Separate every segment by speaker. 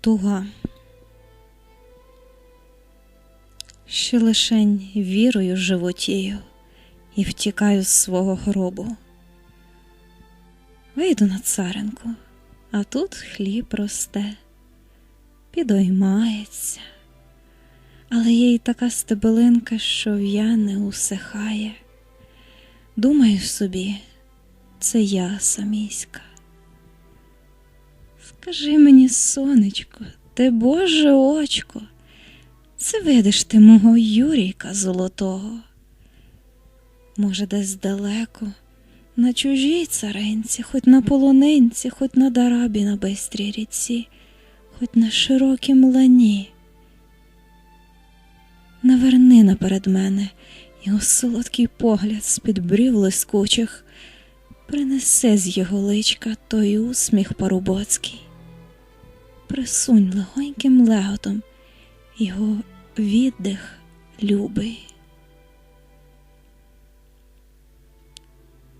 Speaker 1: туга. Ще лишень вірою животію і втікаю з свого гробу. Вийду на царинку, а тут хліб росте, підоймається, але є й така стебелинка, що в'яне усихає. Думаю собі, це я саміська. Скажи мені, сонечко, ти Боже очко, це видиш ти мого Юрійка золотого. Може, десь далеко, на чужій царинці, хоч на полонинці, хоч на дарабі на бистрій ріці, хоч на широкім лані. Наверни наперед мене його солодкий погляд з-під брів лискучих, принесе з його личка той усміх парубоцький. Присунь легоньким леготом його віддих любий.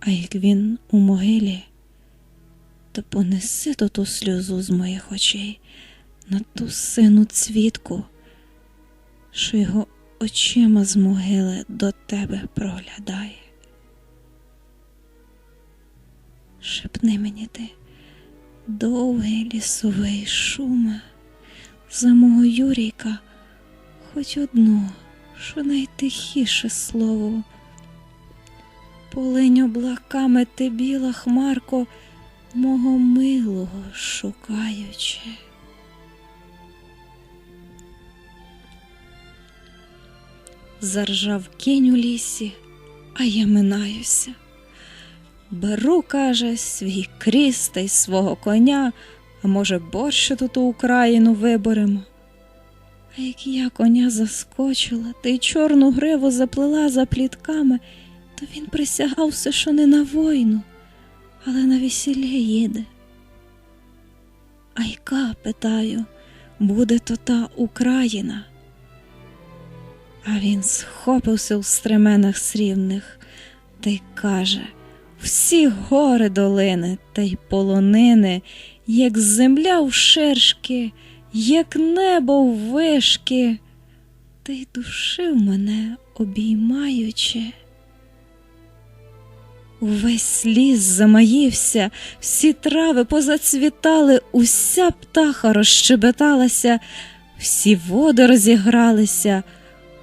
Speaker 1: А як він у могилі, то понеси то ту сльозу з моїх очей на ту сину цвітку, що його очима з могили до тебе проглядає. Шепни мені ти, довгий лісовий шуме, за мого Юрійка хоч одно, що найтихіше слово. Полинь облаками ти біла хмарко, мого милого шукаючи. Заржав кінь у лісі, а я минаюся. Беру, каже, свій кріс та свого коня, а може, борщ тут у Україну виборемо. А як я коня заскочила та й чорну гриву заплела за плітками, то він присягався, що не на війну, але на весілля їде. А яка, питаю, буде то та Україна? А він схопився у стременах срібних та й каже всі гори долини та й полонини, як земля в ширшки, як небо в вишки, та й душив мене, обіймаючи. Увесь ліс замаївся, всі трави позацвітали, уся птаха розщебеталася, всі води розігралися,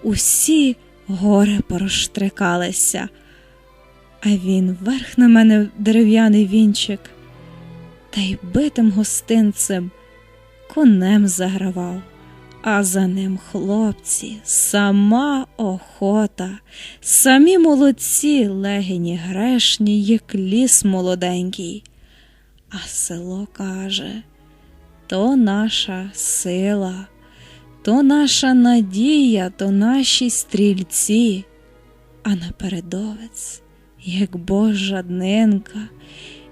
Speaker 1: усі гори проштрикалися а він верх на мене дерев'яний вінчик, та й битим гостинцем конем загравав, а за ним хлопці, сама охота, самі молодці, легені грешні, як ліс молоденький. А село каже то наша сила, то наша надія, то наші стрільці, а напередовець як божа днинка,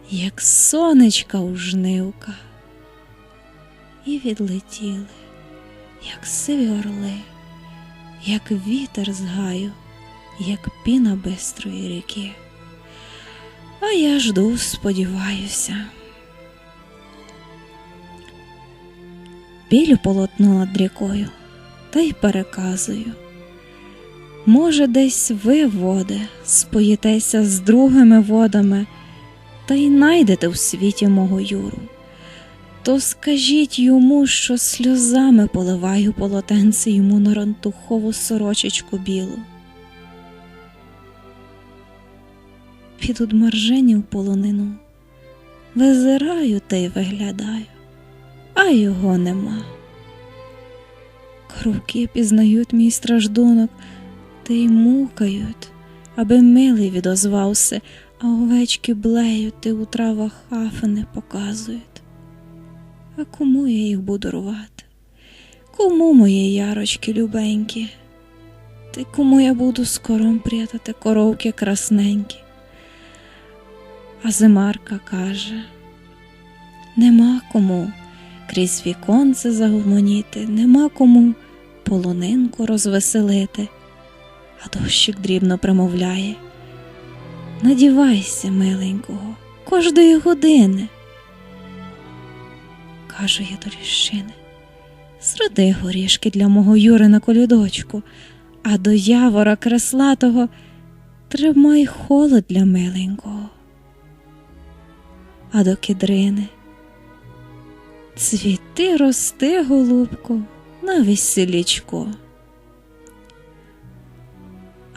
Speaker 1: як сонечка у жнивка. І відлетіли, як сиві орли, як вітер з гаю, як піна бистрої ріки. А я жду, сподіваюся. Білю полотно над рікою та й переказую. Може, десь ви, води, споїтеся з другими водами та й найдете в світі мого Юру, то скажіть йому, що сльозами поливаю полотенце йому на рантухову сорочечку білу. Під одмаржені в полонину визираю та й виглядаю, а його нема. Круки пізнають мій страждунок та й мукають, аби милий відозвався, а овечки блеють і у травах хафи показують. А кому я їх буду рвати? Кому мої ярочки любенькі? Ти кому я буду скором прятати коровки красненькі? А зимарка каже нема кому крізь віконце загомоніти, нема кому полонинку розвеселити а дощик дрібно примовляє. Надівайся, миленького, кожної години. Кажу я до ріщини, Зроди горішки для мого Юри на колядочку, а до явора креслатого тримай холод для миленького. А до кедрини цвіти рости, голубко, на веселічко.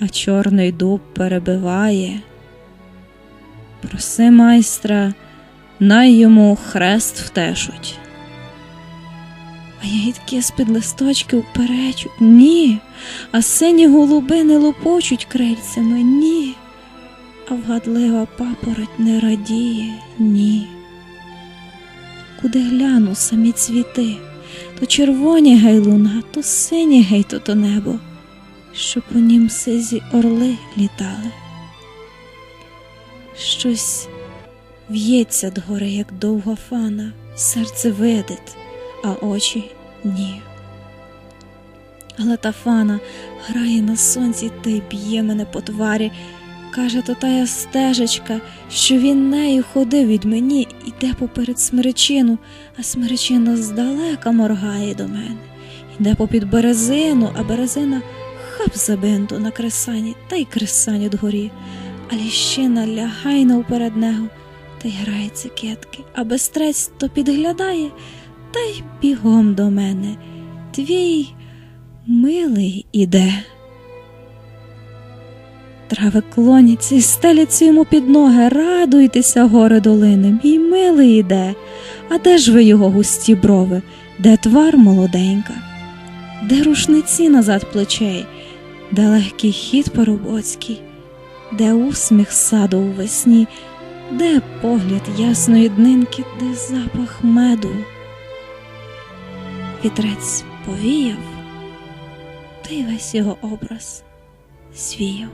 Speaker 1: А чорний дуб перебиває. Проси майстра, най йому хрест втешуть. А ягідки з-під листочків перечуть ні, а сині голуби не лопочуть крильцями ні, а вгадлива папороть не радіє ні. Куди гляну самі цвіти, то червоні гей луна, то сині гей то, то небо, що по нім сизі орли літали. Щось в'ється дгори, як довга фана, серце видить, а очі ні. Але та фана грає на сонці та й б'є мене по тварі. Каже, то тая стежечка, що він нею ходив від мені, іде поперед смеречину, а смеречина здалека моргає до мене. Іде попід березину, а березина хап за бинту на кресані, та й кресані дгорі, а ліщина лягай навперед нього, та й грається кетки, а бестрець то підглядає, та й бігом до мене. Твій милий іде. Трави клоняться і стеляться йому під ноги, радуйтеся, горе долини, мій милий іде. А де ж ви його густі брови, де твар молоденька, де рушниці назад плечей, де легкий хід поробоцький, де усміх саду у весні, де погляд ясної днинки, де запах меду. Вітрець повіяв, та й весь його образ звіяв.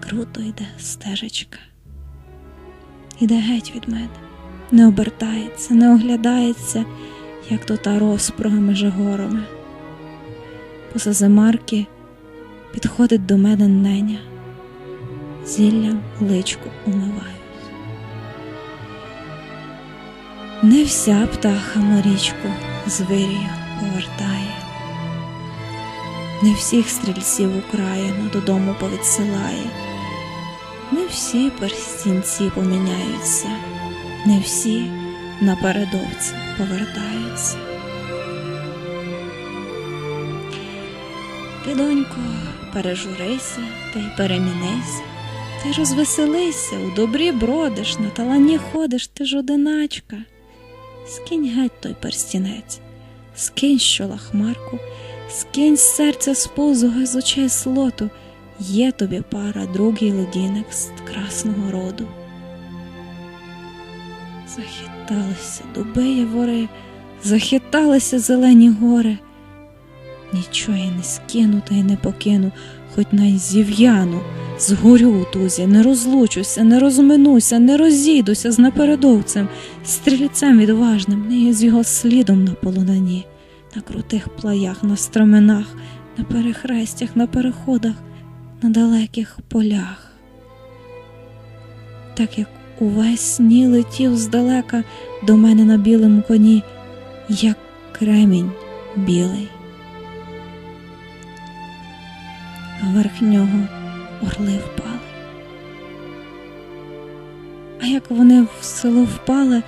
Speaker 1: Круто йде стежечка, іде геть від мене, не обертається, не оглядається, як то та розпруга між горами. Поза зимарки підходить до мене неня, зіллям личку умивають. Не вся птаха Марічку з вирію повертає, не всіх стрільців Україну додому повідсилає, не всі перстінці поміняються, не всі напередовці повертаються. Ти, донько, пережурися та й перемінися, й розвеселися, у добрі бродиш, на талані ходиш, ти ж одиначка. Скинь геть той перстінець, скинь щола хмарку, скинь серця з сповзуга з очей слоту, є тобі пара, другий ледінок з красного роду. Захиталися дуби явори, захиталися зелені гори. Нічого я не скину та й не покину, хоч найзів'яну, згорю у тузі, не розлучуся, не розминуся, не розійдуся з напередовцем, стрільцем відважним, не з його слідом на полонині, на крутих плаях, на строменах, на перехрестях, на переходах, на далеких полях. Так як увесь сні летів здалека до мене на білому коні, як кремінь білий. А верх нього орли впали. А як вони в село впали,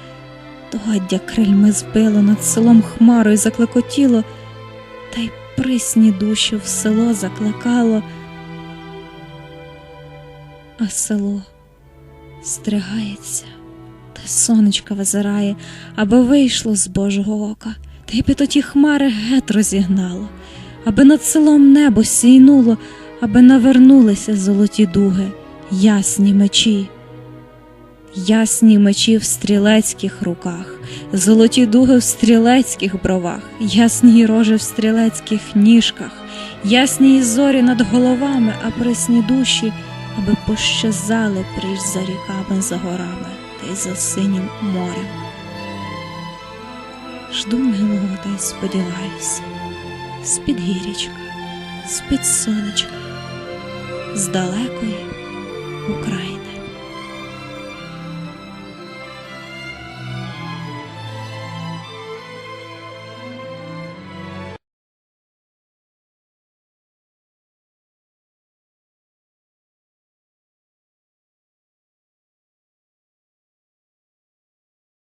Speaker 1: то гаддя крильми збило над селом хмарою заклекотіло, та й присні душі в село закликало, а село стригається, та сонечка визирає, аби вийшло з Божого ока, та й би тоді хмари гет розігнало, аби над селом небо сійнуло, аби навернулися золоті дуги, ясні мечі, ясні мечі в стрілецьких руках, золоті дуги в стрілецьких бровах, ясні рожі в стрілецьких ніжках, ясні зорі над головами, а присні душі, аби пощазали пріч за ріками, за горами та й за синім морем. Жду милого та й сподіваюся, з-під гірічка, з-під сонечка, з далекої України.